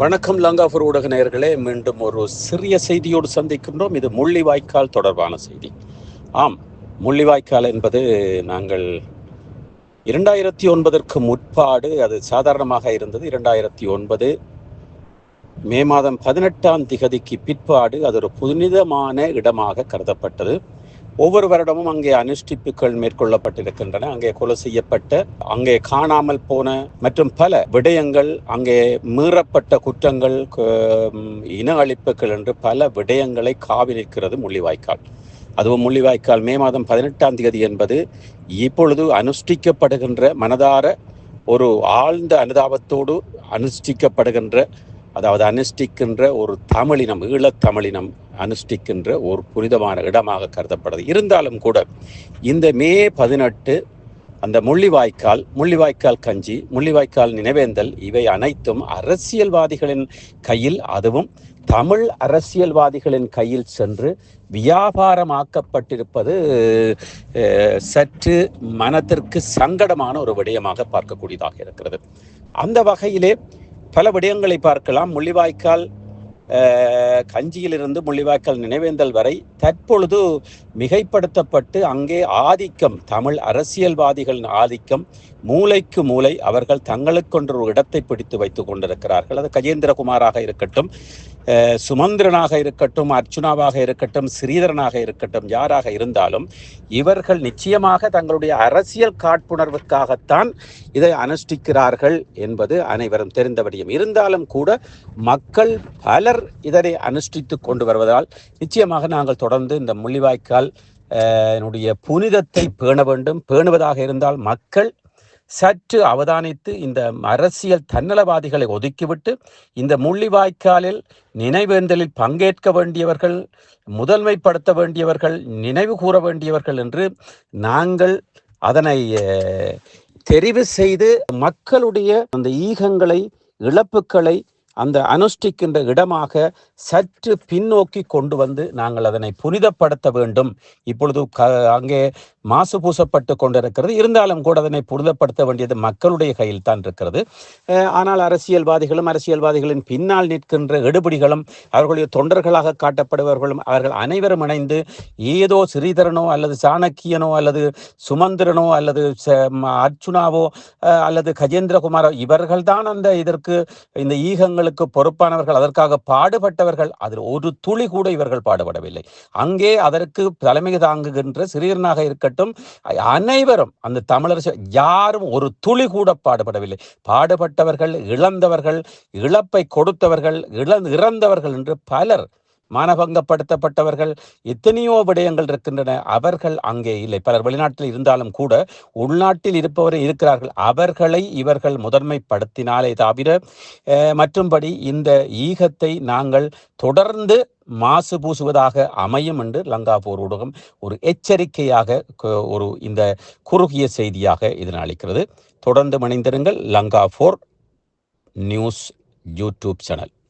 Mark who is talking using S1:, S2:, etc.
S1: வணக்கம் லங்காபூர் ஊடக நேயர்களே. மீண்டும் ஒரு சிறிய செய்தியோடு சந்திக்கின்றோம். இது முள்ளிவாய்க்கால் தொடர்பான செய்தி. ஆம் முள்ளிவாய்க்கால் என்பது நாங்கள் இரண்டாயிரத்தி ஒன்பதற்கு முற்பாடு அது சாதாரணமாக இருந்தது. இரண்டாயிரத்தி ஒன்பது மே மாதம் பதினெட்டாம் திகதிக்கு பிற்பாடு அது ஒரு புனிதமான இடமாக கருதப்பட்டது. ஒவ்வொரு வருடமும் அங்கே அனுஷ்டிப்புகள் மேற்கொள்ளப்பட்டிருக்கின்றன. அங்கே கொலை செய்யப்பட்ட அங்கே காணாமல் போன மற்றும் பல விடயங்கள் அங்கே மீறப்பட்ட குற்றங்கள் இன அழிப்புகள் என்று பல விடயங்களை காவி நிற்கிறது முள்ளிவாய்க்கால். அதுவும் முள்ளிவாய்க்கால் மே மாதம் பதினெட்டாம் தேதி என்பது இப்பொழுது அனுஷ்டிக்கப்படுகின்ற மனதார ஒரு ஆழ்ந்த அனுதாபத்தோடு அனுஷ்டிக்கப்படுகின்ற அதாவது அனுஷ்டிக்கின்ற ஒரு தமிழினம் ஈழத் தமிழினம் அனுஷ்டிக்கின்ற ஒரு புனிதமான இடமாக கருதப்படுது. இருந்தாலும் கூட இந்த மே பதினெட்டு அந்த முள்ளிவாய்க்கால் முள்ளிவாய்க்கால் கஞ்சி முள்ளிவாய்க்கால் நினைவேந்தல் இவை அனைத்தும் அரசியல்வாதிகளின் கையில் அதுவும் தமிழ் அரசியல்வாதிகளின் கையில் சென்று வியாபாரமாக்கப்பட்டிருப்பது சற்று மனத்திற்கு சங்கடமான ஒரு விடயமாக பார்க்கக்கூடியதாக இருக்கிறது. அந்த வகையிலே பல விடயங்களை பார்க்கலாம். முள்ளிவாய்க்கால் கஞ்சியிலிருந்து முள்ளிவாய்க்கால் நினைவேந்தல் வரை தற்பொழுது மிகைப்படுத்தப்பட்டு அங்கே ஆதிக்கம் தமிழ் அரசியல்வாதிகளின் ஆதிக்கம் மூளைக்கு மூலை அவர்கள் தங்களுக்கொன்று ஒரு இடத்தை பிடித்து வைத்துக் கொண்டிருக்கிறார்கள். அது கஜேந்திரகுமாராக இருக்கட்டும் சுமந்திரனாக இருக்கட்டும் அர்ச்சுனாவாக இருக்கட்டும் ஸ்ரீதரனாக இருக்கட்டும் யாராக இருந்தாலும் இவர்கள் நிச்சயமாக தங்களுடைய அரசியல் காட்புணர்வுக்காகத்தான் இதை அனுஷ்டிக்கிறார்கள் என்பது அனைவரும் தெரிந்தபடியும். இருந்தாலும் கூட மக்கள் பலர் இதனை அனுஷ்டித்து கொண்டு வருவதால் நிச்சயமாக நாங்கள் தொடர்ந்து இந்த முள்ளிவாய்க்கால் என்னுடைய புனிதத்தை பேண வேண்டும். பேணுவதாக இருந்தால் மக்கள் சற்று அவதானித்து இந்த அரசியல் தன்னலவாதிகளை ஒதுக்கிவிட்டு இந்த முள்ளிவாய்க்காலில் நினைவேந்தலில் பங்கேற்க வேண்டியவர்கள் முதன்மைப்படுத்த வேண்டியவர்கள் நினைவு கூற வேண்டியவர்கள் என்று நாங்கள் அதனை தெரிவு செய்து மக்களுடைய அந்த ஈகங்களை இழப்புக்களை அந்த அனுஷ்டிக்கின்ற இடமாக சற்று பின்னோக்கி கொண்டு வந்து நாங்கள் அதனை புனிதப்படுத்த வேண்டும். இப்பொழுது க அங்கே மாசு பூசப்பட்டு கொண்டிருக்கிறது. இருந்தாலும் கூட அதனை புனிதப்படுத்த வேண்டியது மக்களுடைய கையில் தான் இருக்கிறது. ஆனால் அரசியல்வாதிகளும் அரசியல்வாதிகளின் பின்னால் நிற்கின்ற எடுபிடிகளும் அவர்களுடைய தொண்டர்களாக காட்டப்படுபவர்களும் அவர்கள் அனைவரும் இணைந்து ஏதோ ஸ்ரீதரனோ அல்லது சாணக்கியனோ அல்லது சுமந்திரனோ அல்லது ச- அர்ச்சுனாவோ அல்லது கஜேந்திரகுமாரோ இவர்கள்தான் அந்த இதற்கு இந்த ஈகங்கள் ஈகங்களுக்கு பொறுப்பானவர்கள் அதற்காக பாடுபட்டவர்கள் அதில் ஒரு துளி கூட இவர்கள் பாடுபடவில்லை. அங்கே அதற்கு தலைமை தாங்குகின்ற சிறியனாக இருக்கட்டும் அனைவரும் அந்த தமிழர் யாரும் ஒரு துளி கூட பாடுபடவில்லை. பாடுபட்டவர்கள் இழந்தவர்கள் இழப்பை கொடுத்தவர்கள் இழ இறந்தவர்கள் என்று பலர் மானபங்கப்படுத்தப்பட்டவர்கள் எத்தனையோ விடயங்கள் இருக்கின்றன. அவர்கள் அங்கே இல்லை. பலர் வெளிநாட்டில் இருந்தாலும் கூட உள்நாட்டில் இருப்பவரை இருக்கிறார்கள். அவர்களை இவர்கள் முதன்மைப்படுத்தினாலே தவிர மற்றும்படி இந்த ஈகத்தை நாங்கள் தொடர்ந்து மாசு பூசுவதாக அமையும் என்று லங்காபூர் ஊடகம் ஒரு எச்சரிக்கையாக கு- ஒரு இந்த குறுகிய செய்தியாக இதனை அளிக்கிறது. தொடர்ந்து மணிந்திருங்கள் Lanka four news YouTube channel.